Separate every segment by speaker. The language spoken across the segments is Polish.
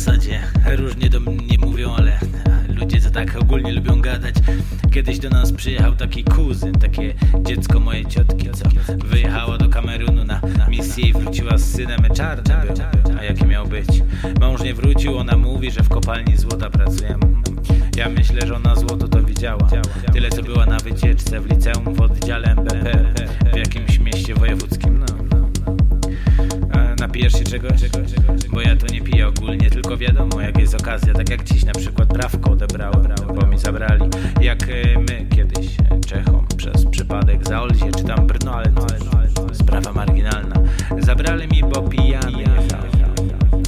Speaker 1: zasadzie różnie do mnie mówią, ale ludzie to tak ogólnie lubią gadać Kiedyś do nas przyjechał taki kuzyn, takie dziecko mojej ciotki Co wyjechała do Kamerunu na misję i wróciła z synem czarny był, a jaki miał być Mąż nie wrócił, ona mówi, że w kopalni złota pracuje ja myślę, że ona złoto to widziała Tyle co była na wycieczce w liceum w oddziale MBP W jakimś mieście wojewódzkim no, no, no. Napijesz się czegoś? Bo ja to nie piję ogólnie, tylko wiadomo jak jest okazja, tak jak dziś na przykład prawko odebrałem, bo mi zabrali. Jak e, my kiedyś e, Czechom przez przypadek za Olzie czy tam Brno, ale to sprawa marginalna. Zabrali mi, bo pijany jechał.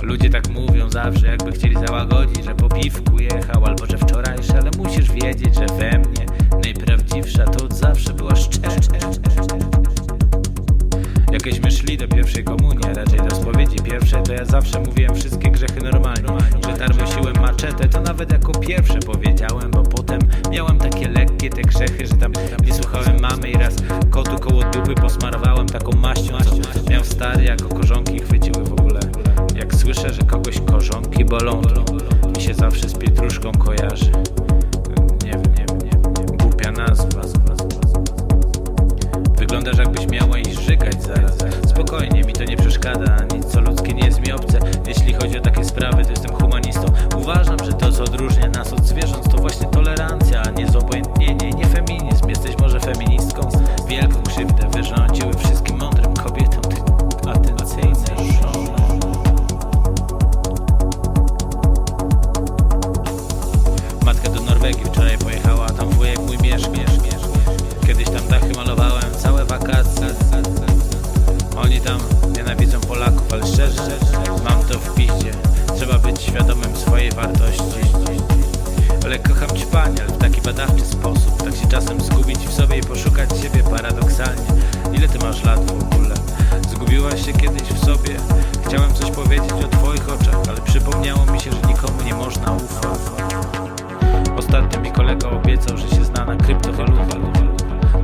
Speaker 1: Ludzie tak mówią zawsze, jakby chcieli załagodzić, że po piwku pierwszej, to ja zawsze mówiłem wszystkie grzechy normalnie. Że tarmosiłem maczetę, to nawet jako pierwsze powiedziałem, bo potem miałem takie lekkie te grzechy, że tam nie słuchałem mamy i raz kotu koło dupy posmarowałem taką maścią, co miał stary, jako korzonki chwyciły w ogóle. Jak słyszę, że kogoś korzonki bolą, to mi się zawsze z pietruszką kojarzy. Nie wiem, nie wiem, nie wiem, głupia nazwa. Wyglądasz jakbyś miała iść żygać zaraz Spokojnie, mi to nie przeszkadza sprawy, to jestem humanistą. Uważam, że to co odróżnia nas od zwierząt To właśnie tolerancja, nie zobojętnienie Nie feminizm, jesteś może feministką? Wielką krzywdę wyrządziły wszystkim wartości. Ale kocham ćpanie, ale w taki badawczy sposób. Tak się czasem zgubić w sobie i poszukać siebie paradoksalnie. Ile ty masz lat w ogóle? Zgubiłaś się kiedyś w sobie? Chciałem coś powiedzieć o twoich oczach, ale przypomniało mi się, że nikomu nie można ufać. Ostatnio mi kolega obiecał, że się zna na kryptowalutach.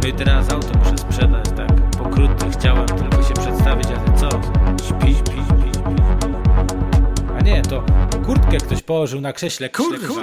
Speaker 1: No i teraz auto muszę sprzedać, tak pokrótce chciałem tylko się przedstawić, a co? Śpi, śpi, śpi, śpi. A nie, to kurtkę ktoś położył na krześle, kurwa.